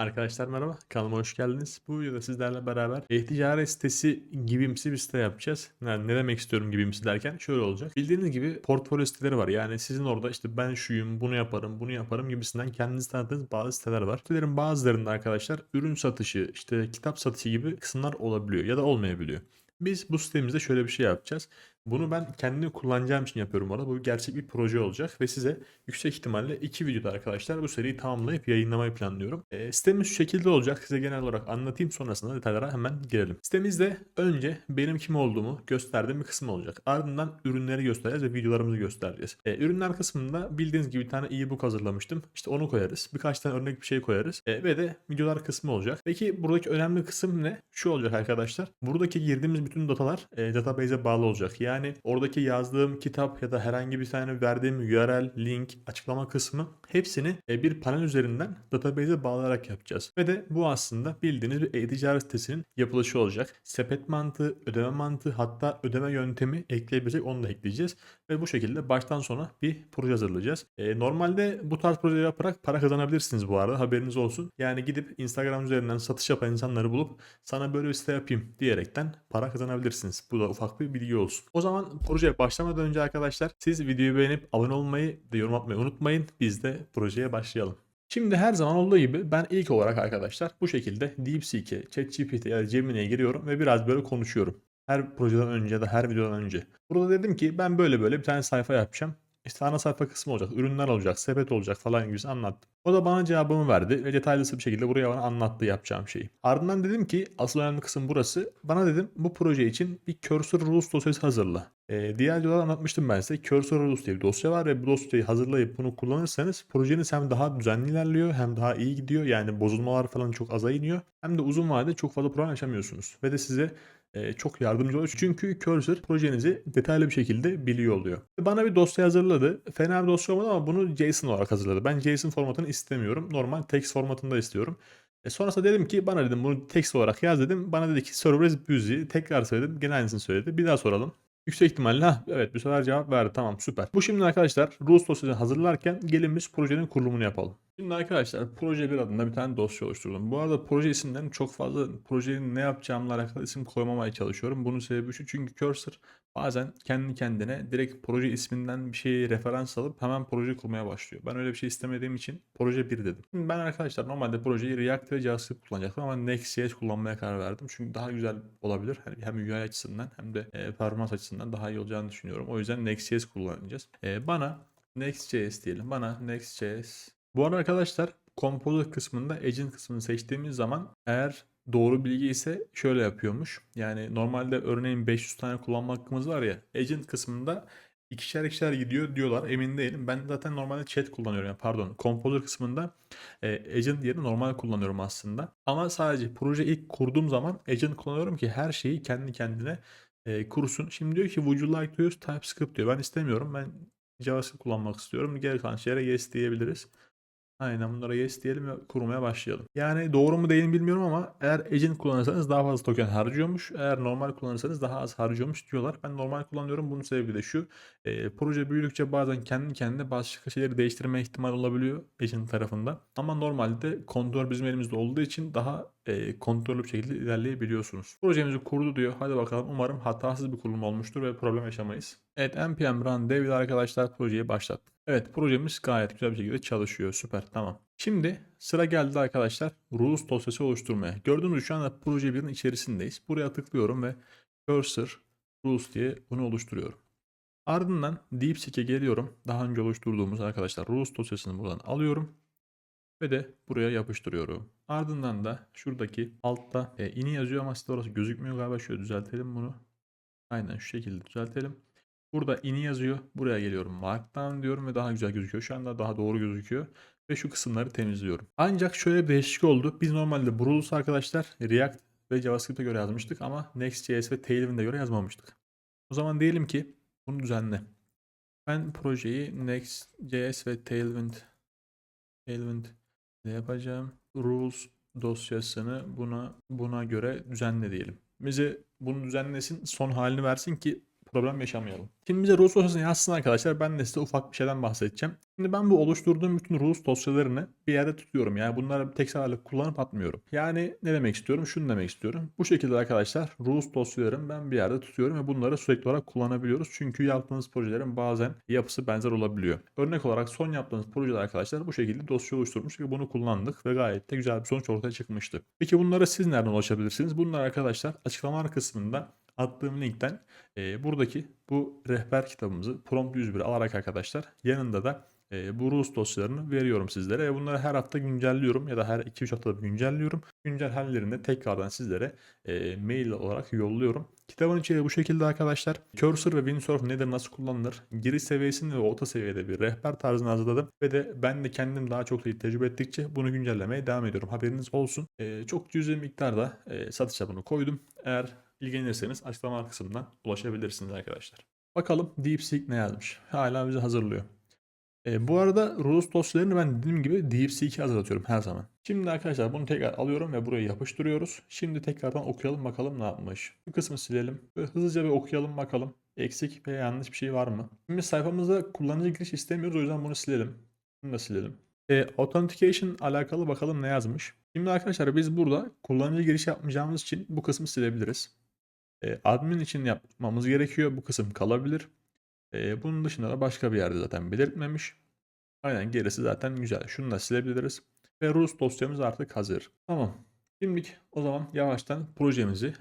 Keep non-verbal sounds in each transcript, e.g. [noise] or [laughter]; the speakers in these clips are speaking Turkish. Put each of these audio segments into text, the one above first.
Arkadaşlar merhaba, kanalıma hoş geldiniz. Bu videoda sizlerle beraber e-ticaret sitesi gibimsi bir site yapacağız. Yani ne demek istiyorum gibimsi derken şöyle olacak. Bildiğiniz gibi portfolyo siteleri var. Yani sizin orada işte ben şuyum, bunu yaparım, bunu yaparım gibisinden kendiniz tanıttığınız bazı siteler var. Sitelerin bazılarında arkadaşlar ürün satışı, işte kitap satışı gibi kısımlar olabiliyor ya da olmayabiliyor. Biz bu sitemizde şöyle bir şey yapacağız. Bunu ben kendim kullanacağım için yapıyorum orada. Bu gerçek bir proje olacak ve size yüksek ihtimalle iki videoda arkadaşlar bu seriyi tamamlayıp yayınlamayı planlıyorum. E, sitemiz şu şekilde olacak. Size genel olarak anlatayım sonrasında detaylara hemen girelim. Sitemizde önce benim kim olduğumu gösterdiğim bir kısım olacak. Ardından ürünleri göstereceğiz ve videolarımızı göstereceğiz. E, ürünler kısmında bildiğiniz gibi bir tane e-book hazırlamıştım. İşte onu koyarız. Birkaç tane örnek bir şey koyarız. E, ve de videolar kısmı olacak. Peki buradaki önemli kısım ne? Şu olacak arkadaşlar. Buradaki girdiğimiz bütün datalar e, database'e bağlı olacak. Yani oradaki yazdığım kitap ya da herhangi bir tane verdiğim URL, link, açıklama kısmı hepsini e, bir panel üzerinden database'e bağlayarak yapacağız. Ve de bu aslında bildiğiniz bir e-ticaret sitesinin yapılışı olacak. Sepet mantığı, ödeme mantığı hatta ödeme yöntemi ekleyebilecek onu da ekleyeceğiz. Ve bu şekilde baştan sona bir proje hazırlayacağız. E, normalde bu tarz projeler yaparak para kazanabilirsiniz bu arada haberiniz olsun. Yani gidip Instagram üzerinden satış yapan insanları bulup sana böyle bir site yapayım diyerekten para kazanabilirsiniz. Bu da ufak bir bilgi olsun. O zaman projeye başlamadan önce arkadaşlar siz videoyu beğenip abone olmayı ve yorum atmayı unutmayın. Biz de projeye başlayalım. Şimdi her zaman olduğu gibi ben ilk olarak arkadaşlar bu şekilde DeepSeek'e, ChatGPT ya da Gemini'ye giriyorum ve biraz böyle konuşuyorum. Her projeden önce ya da her videodan önce. Burada dedim ki ben böyle böyle bir tane sayfa yapacağım. İşte ana sayfa kısmı olacak, ürünler olacak, sepet olacak falan gibi anlattım. O da bana cevabımı verdi ve detaylısı bir şekilde buraya bana anlattı yapacağım şeyi. Ardından dedim ki asıl önemli kısım burası. Bana dedim bu proje için bir Cursor Rules dosyası hazırla. Ee, diğer videoda anlatmıştım ben size. Cursor Rules diye bir dosya var ve bu dosyayı hazırlayıp bunu kullanırsanız projeniz hem daha düzenli ilerliyor hem daha iyi gidiyor. Yani bozulmalar falan çok aza iniyor. Hem de uzun vadede çok fazla problem yaşamıyorsunuz. Ve de size e, çok yardımcı oluyor. Çünkü Cursor projenizi detaylı bir şekilde biliyor oluyor. Bana bir dosya hazırladı. Fena bir dosya olmadı ama bunu JSON olarak hazırladı. Ben JSON formatını istemiyorum. Normal text formatında istiyorum. E sonrasında dedim ki bana dedim bunu text olarak yaz dedim. Bana dedi ki server is busy. Tekrar söyledim. Gene aynısını söyledi. Bir daha soralım. Yüksek ihtimalle ha evet bu sefer cevap verdi tamam süper. Bu şimdi arkadaşlar rules dosyasını hazırlarken gelin biz projenin kurulumunu yapalım. Şimdi arkadaşlar proje bir adında bir tane dosya oluşturdum. Bu arada proje isimlerini çok fazla projenin ne yapacağımla alakalı isim koymamaya çalışıyorum. Bunun sebebi şu çünkü Cursor bazen kendi kendine direkt proje isminden bir şeyi referans alıp hemen proje kurmaya başlıyor. Ben öyle bir şey istemediğim için proje 1 dedim. Şimdi ben arkadaşlar normalde projeyi React ve JavaScript kullanacaktım ama Next.js kullanmaya karar verdim. Çünkü daha güzel olabilir. Hani hem UI açısından hem de e, performans açısından daha iyi olacağını düşünüyorum. O yüzden Next.js kullanacağız. E, bana Next.js diyelim. Bana Next.js bu arada arkadaşlar Composer kısmında agent kısmını seçtiğimiz zaman eğer doğru bilgi ise şöyle yapıyormuş. Yani normalde örneğin 500 tane kullanma hakkımız var ya agent kısmında ikişer ikişer gidiyor diyorlar emin değilim. Ben zaten normalde chat kullanıyorum yani pardon Composer kısmında e, agent yerine normal kullanıyorum aslında. Ama sadece proje ilk kurduğum zaman agent kullanıyorum ki her şeyi kendi kendine e, kursun. Şimdi diyor ki would you like to use TypeScript diyor. Ben istemiyorum. Ben JavaScript kullanmak istiyorum. Geri kalan şeylere yes diyebiliriz. Aynen bunlara yes diyelim ve kurmaya başlayalım. Yani doğru mu değil mi bilmiyorum ama eğer agent kullanırsanız daha fazla token harcıyormuş. Eğer normal kullanırsanız daha az harcıyormuş diyorlar. Ben normal kullanıyorum. Bunun sebebi de şu. E, proje büyüdükçe bazen kendi kendine başka şeyleri değiştirme ihtimal olabiliyor agent tarafında. Ama normalde kontrol bizim elimizde olduğu için daha e, kontrollü bir şekilde ilerleyebiliyorsunuz. Projemizi kurdu diyor. Hadi bakalım umarım hatasız bir kurulum olmuştur ve problem yaşamayız. Evet npm run dev arkadaşlar projeyi başlattım. Evet projemiz gayet güzel bir şekilde çalışıyor. Süper tamam. Şimdi sıra geldi arkadaşlar rules dosyası oluşturmaya. Gördüğünüz gibi şu anda proje 1'in içerisindeyiz. Buraya tıklıyorum ve cursor rules diye bunu oluşturuyorum. Ardından DeepSeek'e geliyorum. Daha önce oluşturduğumuz arkadaşlar rules dosyasını buradan alıyorum. Ve de buraya yapıştırıyorum. Ardından da şuradaki altta e, ini yazıyor ama size orası gözükmüyor galiba. Şöyle düzeltelim bunu. Aynen şu şekilde düzeltelim. Burada ini yazıyor. Buraya geliyorum. Markdown diyorum ve daha güzel gözüküyor. Şu anda daha doğru gözüküyor. Ve şu kısımları temizliyorum. Ancak şöyle bir değişiklik oldu. Biz normalde Brulus arkadaşlar React ve JavaScript'e göre yazmıştık ama Next.js ve Tailwind'e göre yazmamıştık. O zaman diyelim ki bunu düzenle. Ben projeyi Next.js ve Tailwind Tailwind ne yapacağım? Rules dosyasını buna buna göre düzenle diyelim. Bize bunu düzenlesin son halini versin ki problem yaşamayalım. Şimdi bize Rus dosyasını yazsın arkadaşlar. Ben de size ufak bir şeyden bahsedeceğim. Şimdi ben bu oluşturduğum bütün Rus dosyalarını bir yerde tutuyorum. Yani bunları tek seferlik kullanıp atmıyorum. Yani ne demek istiyorum? Şunu demek istiyorum. Bu şekilde arkadaşlar Rus dosyalarımı ben bir yerde tutuyorum ve bunları sürekli olarak kullanabiliyoruz. Çünkü yaptığınız projelerin bazen yapısı benzer olabiliyor. Örnek olarak son yaptığınız projede arkadaşlar bu şekilde dosya oluşturmuş ve bunu kullandık ve gayet de güzel bir sonuç ortaya çıkmıştı. Peki bunlara siz nereden ulaşabilirsiniz? Bunlar arkadaşlar açıklamalar kısmında attığım linkten e, buradaki bu rehber kitabımızı prompt 101 alarak arkadaşlar yanında da e, bu Rus dosyalarını veriyorum sizlere ve bunları her hafta güncelliyorum ya da her 2-3 haftada güncelliyorum. Güncel hallerini tekrardan sizlere e, mail olarak yolluyorum. Kitabın içeriği bu şekilde arkadaşlar. Cursor ve Windsurf nedir, nasıl kullanılır? Giriş seviyesinde ve orta seviyede bir rehber tarzını hazırladım. Ve de ben de kendim daha çok tecrübe ettikçe bunu güncellemeye devam ediyorum. Haberiniz olsun. E, çok cüzi miktarda e, satışa bunu koydum. Eğer ilgilenirseniz açıklama kısmından ulaşabilirsiniz arkadaşlar. Bakalım DeepSeek ne yazmış? Hala bizi hazırlıyor. E, bu arada Rus dosyalarını ben dediğim gibi DeepSeek'e hazırlatıyorum her zaman. Şimdi arkadaşlar bunu tekrar alıyorum ve buraya yapıştırıyoruz. Şimdi tekrardan okuyalım bakalım ne yapmış. Bu kısmı silelim. Böyle hızlıca bir okuyalım bakalım. Eksik ve yanlış bir şey var mı? Şimdi sayfamızda kullanıcı giriş istemiyoruz o yüzden bunu silelim. Bunu da silelim. E, authentication alakalı bakalım ne yazmış. Şimdi arkadaşlar biz burada kullanıcı giriş yapmayacağımız için bu kısmı silebiliriz. Admin için yapmamız gerekiyor. Bu kısım kalabilir. Bunun dışında da başka bir yerde zaten belirtmemiş. Aynen gerisi zaten güzel. Şunu da silebiliriz. Ve Rus dosyamız artık hazır. Tamam. Şimdilik o zaman yavaştan projemizi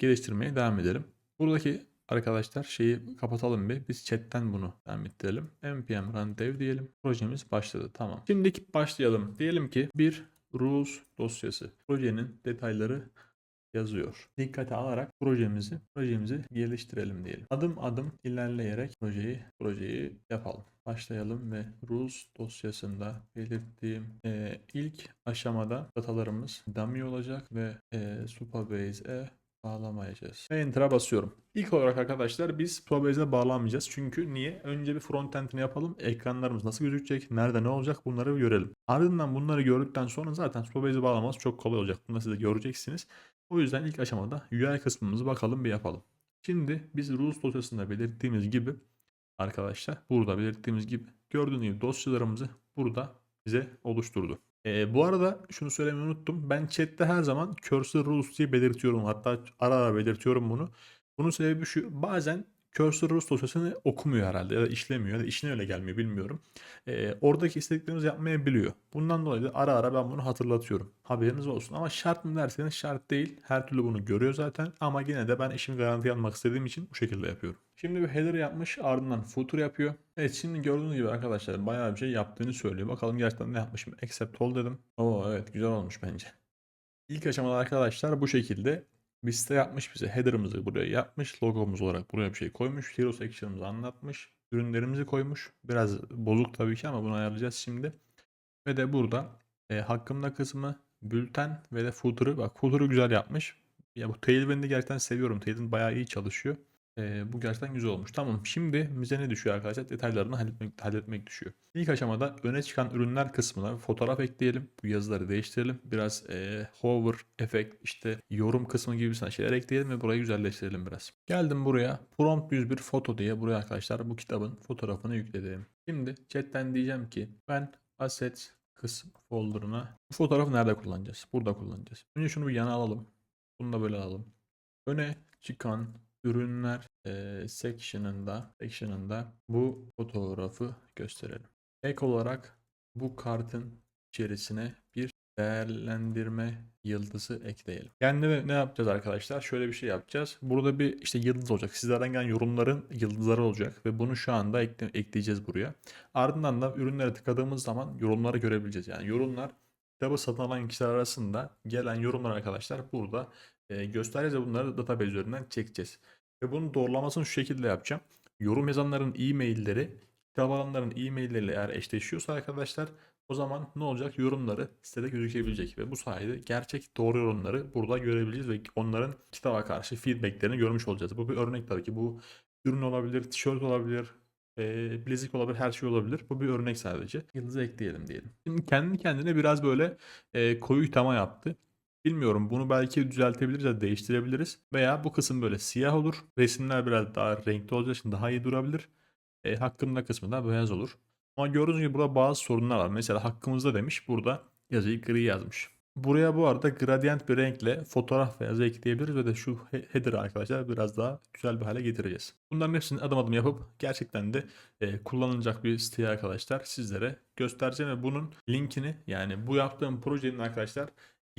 geliştirmeye devam edelim. Buradaki arkadaşlar şeyi kapatalım bir. Biz chatten bunu devam ettirelim. npm run dev diyelim. Projemiz başladı. Tamam. Şimdilik başlayalım. Diyelim ki bir Rus dosyası. Projenin detayları yazıyor. Dikkate alarak projemizi projemizi geliştirelim diyelim. Adım adım ilerleyerek projeyi projeyi yapalım. Başlayalım ve Rules dosyasında belirttiğim e, ilk aşamada datalarımız dummy olacak ve e, Superbase'e bağlamayacağız. Enter'a basıyorum. İlk olarak arkadaşlar biz Superbase'e bağlamayacağız. Çünkü niye? Önce bir frontend'ini yapalım. Ekranlarımız nasıl gözükecek? Nerede ne olacak? Bunları görelim. Ardından bunları gördükten sonra zaten Superbase'e bağlamamız çok kolay olacak. Bunu siz de göreceksiniz. O yüzden ilk aşamada UI kısmımızı bakalım bir yapalım. Şimdi biz rules dosyasında belirttiğimiz gibi arkadaşlar burada belirttiğimiz gibi gördüğünüz gibi dosyalarımızı burada bize oluşturdu. Ee, bu arada şunu söylemeyi unuttum. Ben chatte her zaman cursor rules diye belirtiyorum. Hatta ara ara belirtiyorum bunu. Bunun sebebi şu. Bazen cursor rules dosyasını okumuyor herhalde ya da işlemiyor ya da işine öyle gelmiyor bilmiyorum. Ee, oradaki istediklerimizi yapmayabiliyor. Bundan dolayı da ara ara ben bunu hatırlatıyorum. Haberiniz olsun. Ama şart mı derseniz şart değil. Her türlü bunu görüyor zaten. Ama yine de ben işimi garantiye almak istediğim için bu şekilde yapıyorum. Şimdi bir header yapmış ardından footer yapıyor. Evet şimdi gördüğünüz gibi arkadaşlar bayağı bir şey yaptığını söylüyor. Bakalım gerçekten ne yapmışım. Accept all dedim. Oo evet güzel olmuş bence. İlk aşamada arkadaşlar bu şekilde bir site yapmış bize. Header'ımızı buraya yapmış. Logomuz olarak buraya bir şey koymuş. Hero section'ımızı anlatmış. Ürünlerimizi koymuş. Biraz bozuk tabii ki ama bunu ayarlayacağız şimdi. Ve de burada e, hakkımda kısmı bülten ve de footer'ı. Bak footer'ı güzel yapmış. Ya bu Tailwind'i gerçekten seviyorum. Tailwind bayağı iyi çalışıyor. E, bu gerçekten güzel olmuş. Tamam şimdi bize ne düşüyor arkadaşlar? Detaylarını halletmek, halletmek düşüyor. İlk aşamada öne çıkan ürünler kısmına fotoğraf ekleyelim. Bu yazıları değiştirelim. Biraz e, hover, efekt, işte yorum kısmı gibi şeyler ekleyelim ve burayı güzelleştirelim biraz. Geldim buraya. Prompt 101 foto diye buraya arkadaşlar bu kitabın fotoğrafını yükledim. Şimdi chatten diyeceğim ki ben assets kısım folder'ına bu fotoğrafı nerede kullanacağız? Burada kullanacağız. Önce şunu bir yana alalım. Bunu da böyle alalım. Öne çıkan ürünler e, section'ında section'ında bu fotoğrafı gösterelim. Ek olarak bu kartın içerisine bir değerlendirme yıldızı ekleyelim. Yani ne, yapacağız arkadaşlar? Şöyle bir şey yapacağız. Burada bir işte yıldız olacak. Sizlerden gelen yorumların yıldızları olacak ve bunu şu anda ekle, ekleyeceğiz buraya. Ardından da ürünlere tıkladığımız zaman yorumları görebileceğiz. Yani yorumlar kitabı satın alan kişiler arasında gelen yorumlar arkadaşlar burada e, göstereceğiz bunları database üzerinden çekeceğiz. Ve bunun doğrulamasını şu şekilde yapacağım. Yorum yazanların e-mailleri kitap alanların e-mailleriyle eğer eşleşiyorsa arkadaşlar o zaman ne olacak? Yorumları sitede gözükebilecek ve bu sayede gerçek doğru yorumları burada görebileceğiz ve onların kitaba karşı feedbacklerini görmüş olacağız. Bu bir örnek tabii ki. Bu ürün olabilir, tişört olabilir, e, bilezik olabilir, her şey olabilir. Bu bir örnek sadece. Yıldızı ekleyelim diyelim. Şimdi kendi kendine biraz böyle e, koyu itama yaptı. Bilmiyorum bunu belki düzeltebiliriz ya değiştirebiliriz. Veya bu kısım böyle siyah olur. Resimler biraz daha renkli olacağı için daha iyi durabilir. E, hakkında kısmı da beyaz olur. Ama gördüğünüz gibi burada bazı sorunlar var. Mesela hakkımızda demiş burada yazıyı gri yazmış. Buraya bu arada gradient bir renkle fotoğraf ve yazı ekleyebiliriz ve de şu he- header arkadaşlar biraz daha güzel bir hale getireceğiz. Bunların hepsini adım adım yapıp gerçekten de e, kullanılacak bir siteyi arkadaşlar sizlere göstereceğim ve bunun linkini yani bu yaptığım projenin arkadaşlar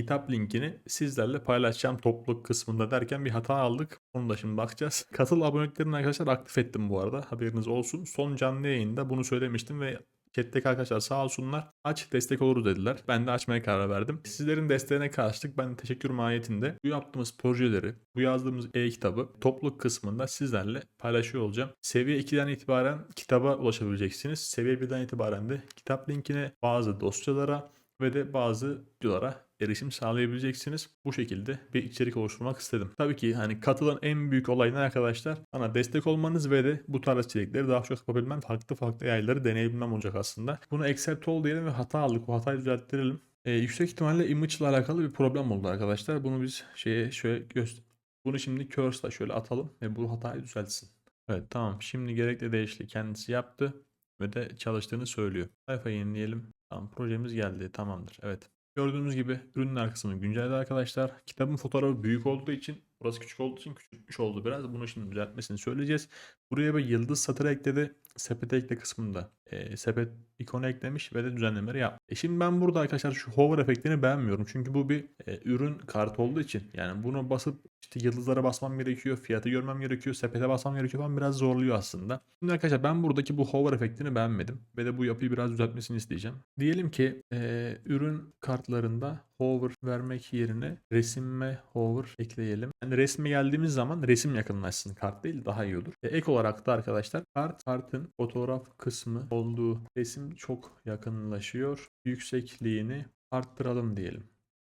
GitHub linkini sizlerle paylaşacağım topluluk kısmında derken bir hata aldık. Onu da şimdi bakacağız. [laughs] Katıl aboneliklerini arkadaşlar aktif ettim bu arada. Haberiniz olsun. Son canlı yayında bunu söylemiştim ve Chat'teki arkadaşlar sağ olsunlar aç destek oluruz dediler. Ben de açmaya karar verdim. Sizlerin desteğine karşılık ben teşekkür mahiyetinde bu yaptığımız projeleri, bu yazdığımız e-kitabı topluluk kısmında sizlerle paylaşıyor olacağım. Seviye 2'den itibaren kitaba ulaşabileceksiniz. Seviye 1'den itibaren de kitap linkine, bazı dosyalara ve de bazı videolara erişim sağlayabileceksiniz. Bu şekilde bir içerik oluşturmak istedim. Tabii ki hani katılan en büyük olay ne arkadaşlar? Bana destek olmanız ve de bu tarz içerikleri daha çok yapabilmem, farklı farklı yayları deneyebilmem olacak aslında. Bunu accept ol diyelim ve hata aldık. Bu hatayı düzelttirelim. Ee, yüksek ihtimalle image ile alakalı bir problem oldu arkadaşlar. Bunu biz şeye şöyle göster. Bunu şimdi curse'la şöyle atalım ve bu hatayı düzeltsin. Evet tamam. Şimdi gerekli değişikliği kendisi yaptı ve de çalıştığını söylüyor. Sayfayı yenileyelim. Tamam projemiz geldi. Tamamdır. Evet. Gördüğünüz gibi ürünler kısmını güncelledi arkadaşlar. Kitabın fotoğrafı büyük olduğu için burası küçük olduğu için küçültmüş oldu biraz. Bunu şimdi düzeltmesini söyleyeceğiz. Buraya bir yıldız satırı ekledi. Sepete ekle kısmında e, sepet ikonu eklemiş ve de düzenlemeleri yap. E şimdi ben burada arkadaşlar şu hover efektini beğenmiyorum. Çünkü bu bir e, ürün kartı olduğu için yani bunu basıp işte yıldızlara basmam gerekiyor. Fiyatı görmem gerekiyor. Sepete basmam gerekiyor falan biraz zorluyor aslında. Şimdi arkadaşlar ben buradaki bu hover efektini beğenmedim. Ve de bu yapıyı biraz düzeltmesini isteyeceğim. Diyelim ki e, ürün kartlarında hover vermek yerine resimle hover ekleyelim. Yani resme geldiğimiz zaman resim yakınlaşsın kart değil daha iyi olur. E, ek olarak da arkadaşlar kart kartın fotoğraf kısmı olduğu resim çok yakınlaşıyor. Yüksekliğini arttıralım diyelim.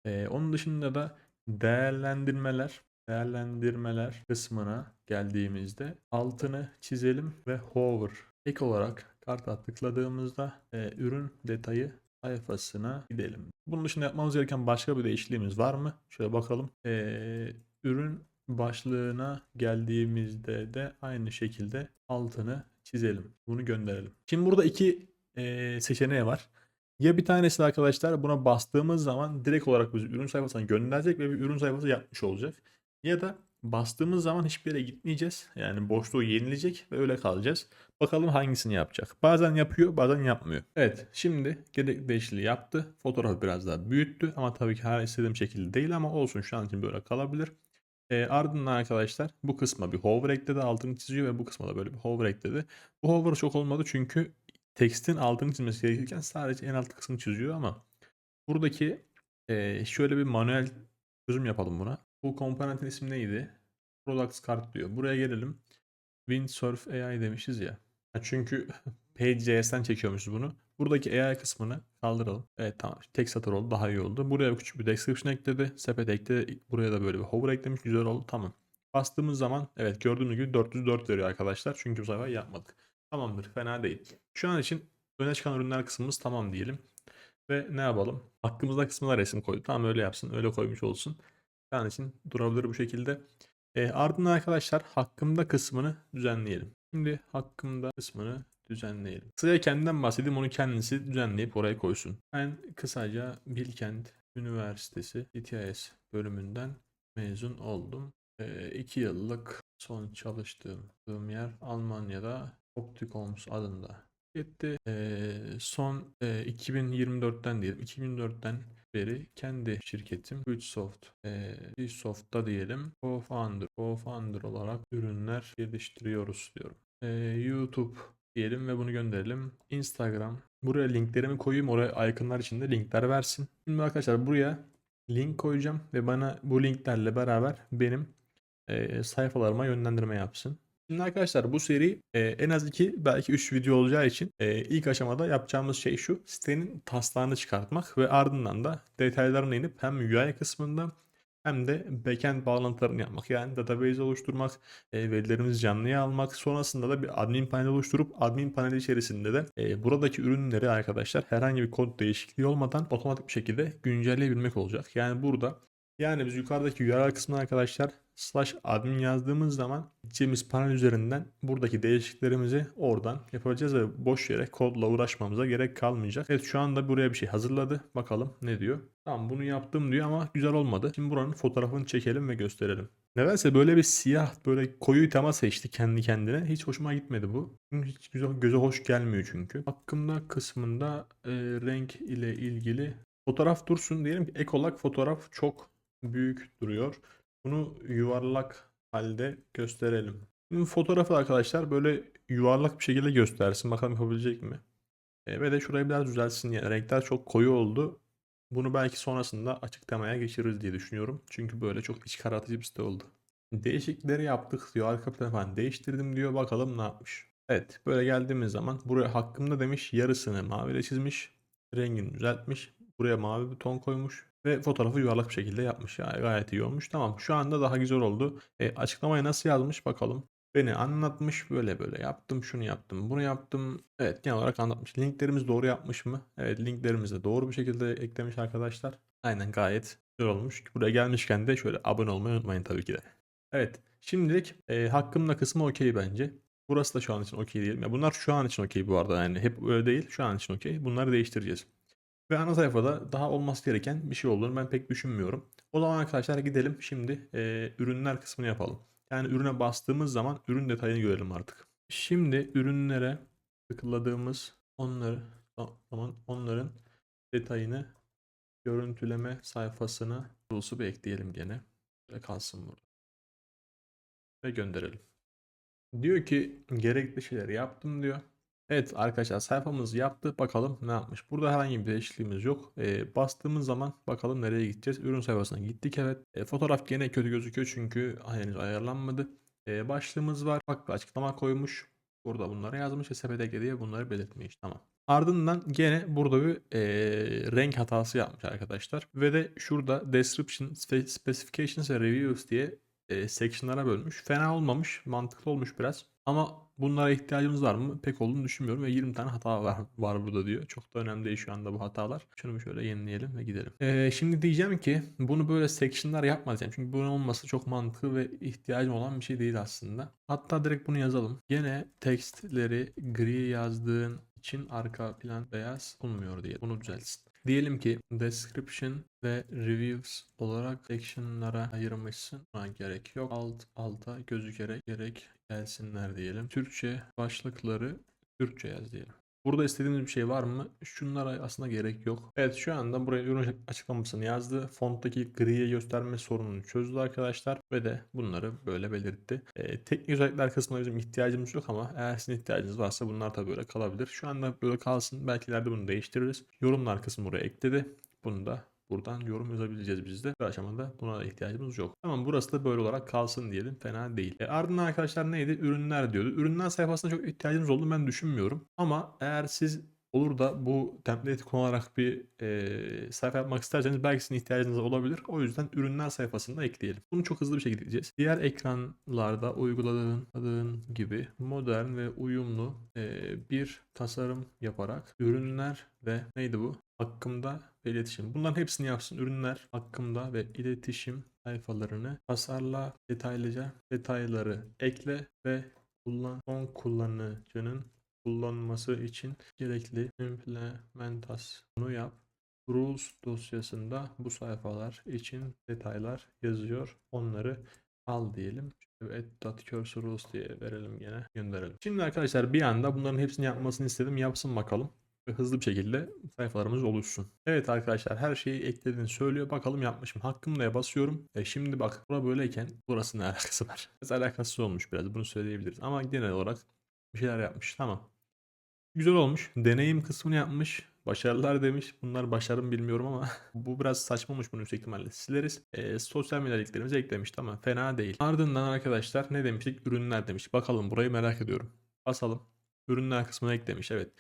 E, onun dışında da değerlendirmeler değerlendirmeler kısmına geldiğimizde altını çizelim ve hover ek olarak karta tıkladığımızda e, ürün detayı sayfasına gidelim. Bunun dışında yapmamız gereken başka bir değişikliğimiz var mı? Şöyle bakalım. Ee, ürün başlığına geldiğimizde de aynı şekilde altını çizelim. Bunu gönderelim. Şimdi burada iki e, seçeneği var. Ya bir tanesi arkadaşlar buna bastığımız zaman direkt olarak bizi ürün sayfasına gönderecek ve bir ürün sayfası yapmış olacak. Ya da bastığımız zaman hiçbir yere gitmeyeceğiz. Yani boşluğu yenilecek ve öyle kalacağız. Bakalım hangisini yapacak. Bazen yapıyor bazen yapmıyor. Evet şimdi gerekli değişikliği yaptı. Fotoğrafı biraz daha büyüttü ama tabii ki her istediğim şekilde değil ama olsun şu an için böyle kalabilir. E, ardından arkadaşlar bu kısma bir hover ekledi altını çiziyor ve bu kısma da böyle bir hover ekledi. Bu hover çok olmadı çünkü tekstin altını çizmesi gerekirken sadece en alt kısmını çiziyor ama buradaki e, şöyle bir manuel çözüm yapalım buna. Bu komponentin ismi neydi? Products Card diyor. Buraya gelelim. Windsurf AI demişiz ya. Çünkü [laughs] Page.js'ten çekiyormuşuz bunu. Buradaki AI kısmını kaldıralım. Evet tamam. Tek satır oldu. Daha iyi oldu. Buraya küçük bir description ekledi. Sepet ekledi. Buraya da böyle bir hover eklemiş. Güzel oldu. Tamam. Bastığımız zaman evet gördüğünüz gibi 404 veriyor arkadaşlar. Çünkü bu sayfayı yapmadık. Tamamdır. Fena değil. Şu an için öne çıkan ürünler kısmımız tamam diyelim. Ve ne yapalım? Hakkımızda kısmına resim koydu. Tamam öyle yapsın. Öyle koymuş olsun. Şu an için durabilir bu şekilde. E, ardından arkadaşlar hakkımda kısmını düzenleyelim. Şimdi hakkımda kısmını düzenleyelim. Kısaca kendinden bahsedeyim onu kendisi düzenleyip oraya koysun. Ben kısaca Bilkent Üniversitesi İTIS bölümünden mezun oldum. 2 yıllık son çalıştığım yer Almanya'da Opticoms adında etti. Ee, son e, 2024'ten diyelim. 2004'ten beri kendi şirketim Bridgesoft, e, Bridgesoft'ta diyelim co-founder, co-founder olarak ürünler geliştiriyoruz diyorum. E, YouTube diyelim ve bunu gönderelim. Instagram. Buraya linklerimi koyayım. Oraya iconlar içinde linkler versin. Şimdi arkadaşlar buraya link koyacağım ve bana bu linklerle beraber benim e, sayfalarıma yönlendirme yapsın. Şimdi arkadaşlar bu seri e, en az 2 belki 3 video olacağı için e, ilk aşamada yapacağımız şey şu. Sitenin taslağını çıkartmak ve ardından da detaylarına inip hem UI kısmında hem de backend bağlantılarını yapmak. Yani database oluşturmak, e, verilerimizi canlıya almak. Sonrasında da bir admin panel oluşturup admin paneli içerisinde de e, buradaki ürünleri arkadaşlar herhangi bir kod değişikliği olmadan otomatik bir şekilde güncelleyebilmek olacak. Yani burada Yani biz yukarıdaki URL kısmına arkadaşlar slash admin yazdığımız zaman gideceğimiz panel üzerinden buradaki değişikliklerimizi oradan yapacağız ve boş yere kodla uğraşmamıza gerek kalmayacak. Evet şu anda buraya bir şey hazırladı. Bakalım ne diyor. Tamam bunu yaptım diyor ama güzel olmadı. Şimdi buranın fotoğrafını çekelim ve gösterelim. Nedense böyle bir siyah böyle koyu tema seçti kendi kendine. Hiç hoşuma gitmedi bu. Hiç güzel göze hoş gelmiyor çünkü. Hakkımda kısmında e, renk ile ilgili fotoğraf dursun diyelim ki ek olarak fotoğraf çok büyük duruyor. Bunu yuvarlak halde gösterelim. Şimdi fotoğrafı arkadaşlar böyle yuvarlak bir şekilde göstersin. Bakalım yapabilecek mi? E, ve de şurayı biraz düzelsin. Yani renkler çok koyu oldu. Bunu belki sonrasında açık temaya geçiririz diye düşünüyorum. Çünkü böyle çok iç karartıcı bir site oldu. Değişiklikleri yaptık diyor. Arka falan değiştirdim diyor. Bakalım ne yapmış. Evet böyle geldiğimiz zaman buraya hakkımda demiş yarısını maviyle çizmiş. Rengini düzeltmiş. Buraya mavi bir ton koymuş. Ve fotoğrafı yuvarlak bir şekilde yapmış. Yani gayet iyi olmuş. Tamam şu anda daha güzel oldu. E, açıklamayı nasıl yazmış bakalım. Beni anlatmış böyle böyle yaptım şunu yaptım bunu yaptım. Evet genel olarak anlatmış. Linklerimiz doğru yapmış mı? Evet linklerimizi de doğru bir şekilde eklemiş arkadaşlar. Aynen gayet güzel olmuş. Buraya gelmişken de şöyle abone olmayı unutmayın tabii ki de. Evet şimdilik e, hakkımda kısmı okey bence. Burası da şu an için okey değil. Ya bunlar şu an için okey bu arada yani hep öyle değil. Şu an için okey. Bunları değiştireceğiz. Ve ana sayfada daha olması gereken bir şey olduğunu ben pek düşünmüyorum. O zaman arkadaşlar gidelim şimdi e, ürünler kısmını yapalım. Yani ürüne bastığımız zaman ürün detayını görelim artık. Şimdi ürünlere tıkladığımız onları zaman onların detayını görüntüleme sayfasına Rules'u bir ekleyelim gene. Böyle kalsın burada. Ve gönderelim. Diyor ki gerekli şeyleri yaptım diyor. Evet arkadaşlar sayfamız yaptı. Bakalım ne yapmış. Burada herhangi bir değişikliğimiz yok. E, bastığımız zaman bakalım nereye gideceğiz. Ürün sayfasına gittik evet. E, fotoğraf gene kötü gözüküyor çünkü henüz ayarlanmadı. E, başlığımız var. Bir açıklama koymuş. Burada bunları yazmış ve sepete diye bunları belirtmiş. Tamam. Ardından gene burada bir e, renk hatası yapmış arkadaşlar. Ve de şurada description, specifications ve reviews diye e, section'lara bölmüş. Fena olmamış. Mantıklı olmuş biraz. Ama bunlara ihtiyacımız var mı? Pek olduğunu düşünmüyorum ve 20 tane hata var, var burada diyor. Çok da önemli değil şu anda bu hatalar. Şunu şöyle yenileyelim ve gidelim. Ee, şimdi diyeceğim ki bunu böyle section'lar yapmayacağım. Çünkü bunun olması çok mantıklı ve ihtiyacım olan bir şey değil aslında. Hatta direkt bunu yazalım. Gene tekstleri gri yazdığın için arka plan beyaz olmuyor diye. Bunu düzeltsin. Diyelim ki description ve reviews olarak section'lara ayırmışsın. Buna gerek yok. Alt alta gözükerek gerek gelsinler diyelim. Türkçe başlıkları Türkçe yaz diyelim. Burada istediğiniz bir şey var mı? Şunlara aslında gerek yok. Evet şu anda buraya ürün açıklamasını yazdı. Fonttaki griye gösterme sorununu çözdü arkadaşlar. Ve de bunları böyle belirtti. Ee, teknik özellikler kısmına bizim ihtiyacımız yok ama eğer sizin ihtiyacınız varsa bunlar da böyle kalabilir. Şu anda böyle kalsın. Belki ileride bunu değiştiririz. Yorumlar kısmı buraya ekledi. Bunu da Buradan yorum yazabileceğiz biz de. Bu aşamada buna ihtiyacımız yok. Tamam burası da böyle olarak kalsın diyelim. Fena değil. E, ardından arkadaşlar neydi? Ürünler diyordu. Ürünler sayfasına çok ihtiyacımız olduğunu ben düşünmüyorum. Ama eğer siz olur da bu template kullanarak bir e, sayfa yapmak isterseniz belki sizin ihtiyacınız olabilir. O yüzden ürünler sayfasında ekleyelim. Bunu çok hızlı bir şekilde gideceğiz. Diğer ekranlarda uyguladığın gibi modern ve uyumlu e, bir tasarım yaparak ürünler ve neydi bu? Hakkımda ve iletişim. Bunların hepsini yapsın. Ürünler hakkımda ve iletişim sayfalarını tasarla detaylıca detayları ekle ve kullan son kullanıcının kullanması için gerekli implementasyonu yap. Rules dosyasında bu sayfalar için detaylar yazıyor. Onları al diyelim. Add.cursor rules diye verelim gene gönderelim. Şimdi arkadaşlar bir anda bunların hepsini yapmasını istedim. Yapsın bakalım ve hızlı bir şekilde sayfalarımız oluşsun. Evet arkadaşlar her şeyi eklediğini söylüyor. Bakalım yapmışım. Hakkımda'ya basıyorum. E şimdi bak bura böyleyken burası ne alakası var? [laughs] Biraz alakasız olmuş biraz bunu söyleyebiliriz. Ama genel olarak bir şeyler yapmış. Tamam. Güzel olmuş. Deneyim kısmını yapmış. Başarılar demiş. Bunlar başarım bilmiyorum ama [laughs] bu biraz saçmamış bunu yüksek ihtimalle sileriz. E, sosyal medya linklerimizi eklemiş tamam fena değil. Ardından arkadaşlar ne demiştik? Ürünler demiş. Bakalım burayı merak ediyorum. Basalım. Ürünler kısmına eklemiş evet.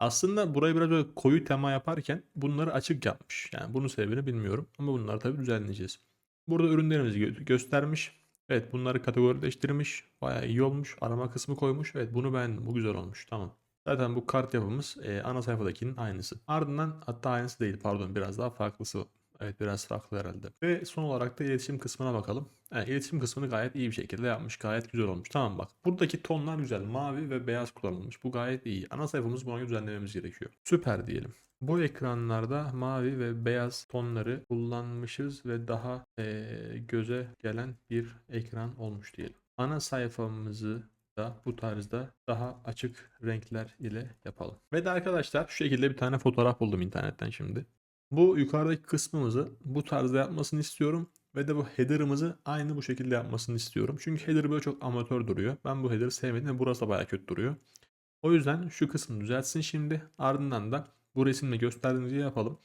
Aslında burayı biraz böyle koyu tema yaparken bunları açık yapmış. Yani bunun sebebini bilmiyorum ama bunları tabii düzenleyeceğiz. Burada ürünlerimizi gö- göstermiş. Evet bunları kategorileştirmiş. Bayağı iyi olmuş. Arama kısmı koymuş. Evet bunu beğendim. Bu güzel olmuş. Tamam. Zaten bu kart yapımız e, ana sayfadakinin aynısı. Ardından hatta aynısı değil pardon biraz daha farklısı Evet biraz farklı herhalde. Ve son olarak da iletişim kısmına bakalım. Evet, iletişim kısmını gayet iyi bir şekilde yapmış. Gayet güzel olmuş. Tamam bak. Buradaki tonlar güzel. Mavi ve beyaz kullanılmış. Bu gayet iyi. Ana sayfamız buna göre düzenlememiz gerekiyor. Süper diyelim. Bu ekranlarda mavi ve beyaz tonları kullanmışız ve daha eee, göze gelen bir ekran olmuş diyelim. Ana sayfamızı da bu tarzda daha açık renkler ile yapalım. Ve de arkadaşlar şu şekilde bir tane fotoğraf buldum internetten şimdi. Bu yukarıdaki kısmımızı bu tarzda yapmasını istiyorum. Ve de bu header'ımızı aynı bu şekilde yapmasını istiyorum. Çünkü header böyle çok amatör duruyor. Ben bu header'ı sevmedim burası da bayağı kötü duruyor. O yüzden şu kısmını düzeltsin şimdi. Ardından da bu resimle gösterdiğimiz gibi yapalım.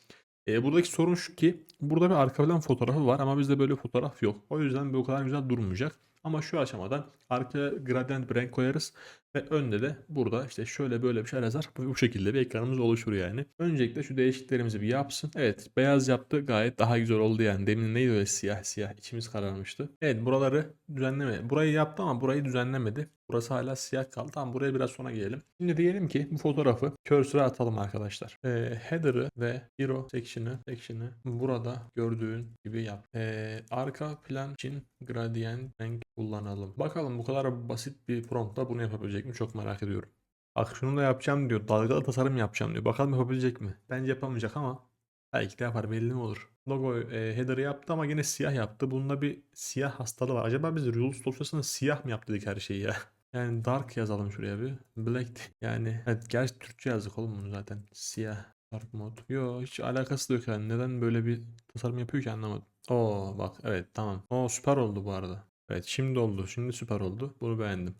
E, buradaki sorun şu ki burada bir arka plan fotoğrafı var ama bizde böyle fotoğraf yok. O yüzden bu kadar güzel durmayacak. Ama şu aşamada arka gradient renk koyarız ve önde de burada işte şöyle böyle bir şey yazar. Bu şekilde bir ekranımız oluşur yani. Öncelikle şu değişikliklerimizi bir yapsın. Evet beyaz yaptı gayet daha güzel oldu yani. Demin neydi öyle siyah siyah içimiz kararmıştı. Evet buraları düzenleme. Burayı yaptı ama burayı düzenlemedi. Burası hala siyah kaldı. Tamam buraya biraz sonra gelelim. Şimdi diyelim ki bu fotoğrafı cursor'a atalım arkadaşlar. Ee, header'ı ve hero section'ı section'ı burada gördüğün gibi yap. Ee, arka plan için gradient renk kullanalım. Bakalım bu kadar basit bir promptla bunu yapabilecek mi? Çok merak ediyorum. Bak şunu da yapacağım diyor. Dalgalı tasarım yapacağım diyor. Bakalım yapabilecek mi? Bence yapamayacak ama belki de yapar belli mi olur. Logo e, header'ı yaptı ama yine siyah yaptı. Bunda bir siyah hastalığı var. Acaba biz Rules dosyasında siyah mı yaptık her şeyi ya? [laughs] Yani dark yazalım şuraya bir. Black yani evet gerçi Türkçe yazdık oğlum bunu zaten. Siyah. Dark mode. Yo hiç alakası yok yani. Neden böyle bir tasarım yapıyor ki anlamadım. Oo bak evet tamam. Oo süper oldu bu arada. Evet şimdi oldu. Şimdi süper oldu. Bunu beğendim.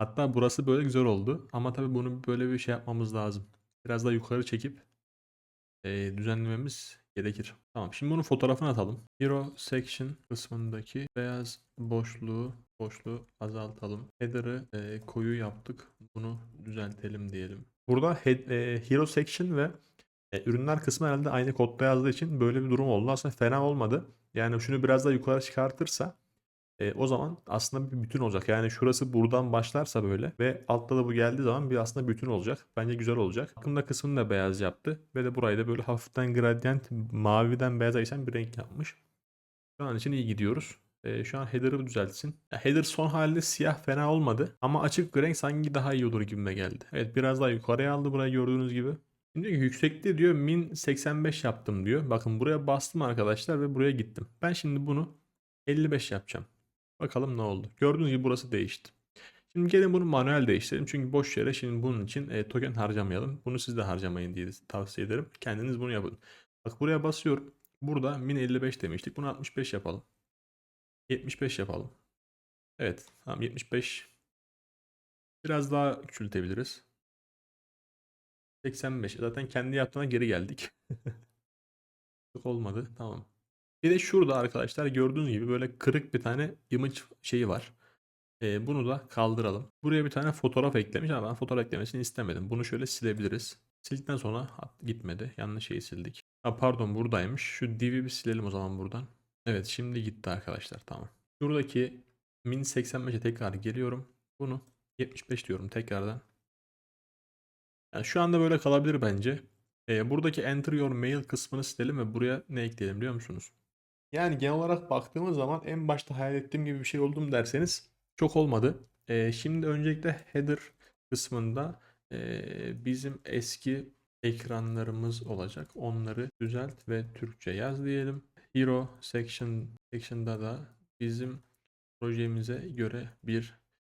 Hatta burası böyle güzel oldu. Ama tabii bunu böyle bir şey yapmamız lazım. Biraz daha yukarı çekip e, düzenlememiz gerekir. Tamam şimdi bunun fotoğrafını atalım. Hero section kısmındaki beyaz boşluğu boşluğu azaltalım. Header'ı e, koyu yaptık. Bunu düzeltelim diyelim. Burada head, e, hero section ve e, ürünler kısmı herhalde aynı kodda yazdığı için böyle bir durum oldu. Aslında fena olmadı. Yani şunu biraz daha yukarı çıkartırsa e, o zaman aslında bir bütün olacak. Yani şurası buradan başlarsa böyle ve altta da bu geldiği zaman bir aslında bütün olacak. Bence güzel olacak. Akımda kısmını da beyaz yaptı ve de burayı da böyle hafiften gradient maviden beyaza geçen bir renk yapmış. Şu an için iyi gidiyoruz. E, şu an header'ı düzeltsin. Ya, header son halde siyah fena olmadı ama açık renk sanki daha iyi olur gibime geldi. Evet biraz daha yukarıya aldı burayı gördüğünüz gibi. Şimdi yüksekte diyor min 85 yaptım diyor. Bakın buraya bastım arkadaşlar ve buraya gittim. Ben şimdi bunu 55 yapacağım. Bakalım ne oldu. Gördüğünüz gibi burası değişti. Şimdi gelin bunu manuel değiştirelim. Çünkü boş yere şimdi bunun için e, token harcamayalım. Bunu siz de harcamayın diye tavsiye ederim. Kendiniz bunu yapın. Bak buraya basıyorum. Burada min 55 demiştik. Bunu 65 yapalım. 75 yapalım. Evet. Tamam 75. Biraz daha küçültebiliriz. 85. Zaten kendi yaptığına geri geldik. [laughs] Çok olmadı. Tamam. Bir de şurada arkadaşlar gördüğünüz gibi böyle kırık bir tane image şeyi var. Ee, bunu da kaldıralım. Buraya bir tane fotoğraf eklemiş ama ben fotoğraf eklemesini istemedim. Bunu şöyle silebiliriz. Sildikten sonra gitmedi. Yanlış şeyi sildik. Ha, pardon buradaymış. Şu div'i bir silelim o zaman buradan. Evet şimdi gitti arkadaşlar tamam. Şuradaki min 85'e tekrar geliyorum. Bunu 75 diyorum tekrardan. Yani şu anda böyle kalabilir bence. Ee, buradaki enter your mail kısmını silelim ve buraya ne ekleyelim biliyor musunuz? Yani genel olarak baktığımız zaman en başta hayal ettiğim gibi bir şey oldum derseniz çok olmadı. Ee, şimdi öncelikle header kısmında e, bizim eski ekranlarımız olacak. Onları düzelt ve Türkçe yaz diyelim. Hero section section'da da bizim projemize göre bir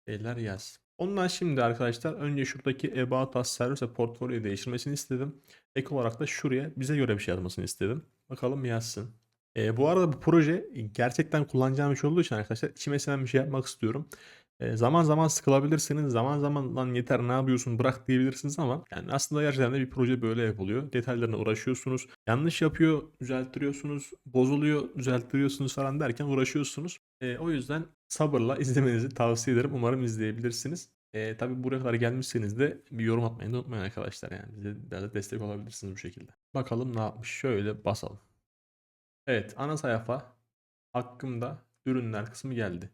şeyler yaz. Ondan şimdi arkadaşlar önce şuradaki About Us Service ve değiştirmesini istedim. Ek olarak da şuraya bize göre bir şey yazmasını istedim. Bakalım yazsın. E, bu arada bu proje gerçekten kullanacağım bir şey olduğu için arkadaşlar içime sinen bir şey yapmak istiyorum. E, zaman zaman sıkılabilirsiniz. Zaman zaman lan yeter ne yapıyorsun bırak diyebilirsiniz ama yani aslında gerçekten de bir proje böyle yapılıyor. Detaylarına uğraşıyorsunuz. Yanlış yapıyor, düzelttiriyorsunuz. Bozuluyor, düzelttiriyorsunuz falan derken uğraşıyorsunuz. E, o yüzden sabırla izlemenizi tavsiye ederim. Umarım izleyebilirsiniz. E, tabii buraya kadar gelmişseniz de bir yorum atmayı da unutmayın arkadaşlar yani. Bize da destek olabilirsiniz bu şekilde. Bakalım ne yapmış. Şöyle basalım. Evet ana sayfa hakkımda ürünler kısmı geldi.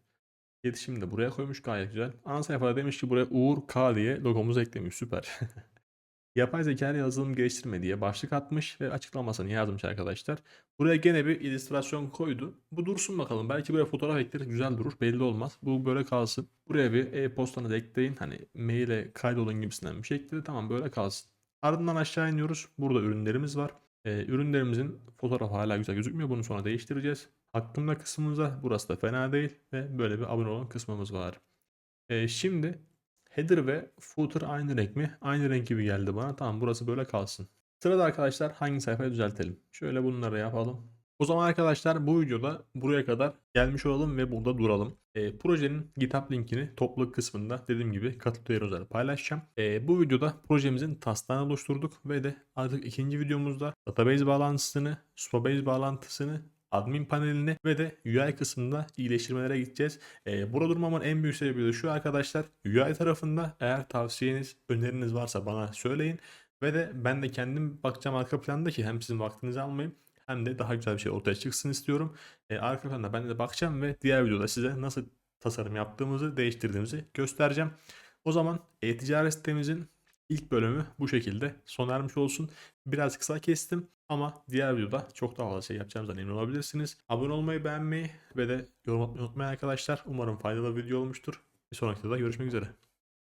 İletişimi de buraya koymuş gayet güzel. Ana sayfada demiş ki buraya Uğur K diye logomuzu eklemiş süper. [laughs] yapay zeka yazılım geliştirme diye başlık atmış ve açıklamasını yazmış arkadaşlar. Buraya gene bir illüstrasyon koydu. Bu dursun bakalım. Belki böyle fotoğraf ekleri güzel durur. Belli olmaz. Bu böyle kalsın. Buraya bir e-postanızı ekleyin. Hani maile kaydolun gibisinden bir şey ekledi. Tamam böyle kalsın. Ardından aşağı iniyoruz. Burada ürünlerimiz var. Ee, ürünlerimizin fotoğrafı hala güzel gözükmüyor. Bunu sonra değiştireceğiz. Hakkında kısmımızda burası da fena değil. Ve böyle bir abone olun kısmımız var. Ee, şimdi header ve footer aynı renk mi? Aynı renk gibi geldi bana. Tamam burası böyle kalsın. Sırada arkadaşlar hangi sayfayı düzeltelim? Şöyle bunları yapalım. O zaman arkadaşlar bu videoda buraya kadar gelmiş olalım ve burada duralım. E, projenin GitHub linkini topluluk kısmında dediğim gibi katılıyor özel paylaşacağım. E, bu videoda projemizin taslağını oluşturduk ve de artık ikinci videomuzda database bağlantısını, Supabase bağlantısını admin panelini ve de UI kısmında iyileştirmelere gideceğiz. Ee, burada durmamın en büyük sebebi de şu arkadaşlar. UI tarafında eğer tavsiyeniz, öneriniz varsa bana söyleyin. Ve de ben de kendim bakacağım arka planda ki hem sizin vaktinizi almayayım hem de daha güzel bir şey ortaya çıksın istiyorum. Ee, arka planda ben de bakacağım ve diğer videoda size nasıl tasarım yaptığımızı, değiştirdiğimizi göstereceğim. O zaman e-ticaret sitemizin ilk bölümü bu şekilde sona ermiş olsun. Biraz kısa kestim ama diğer videoda çok daha fazla şey yapacağımızdan emin olabilirsiniz. Abone olmayı, beğenmeyi ve de yorum atmayı unutmayın arkadaşlar. Umarım faydalı bir video olmuştur. Bir sonraki videoda görüşmek üzere.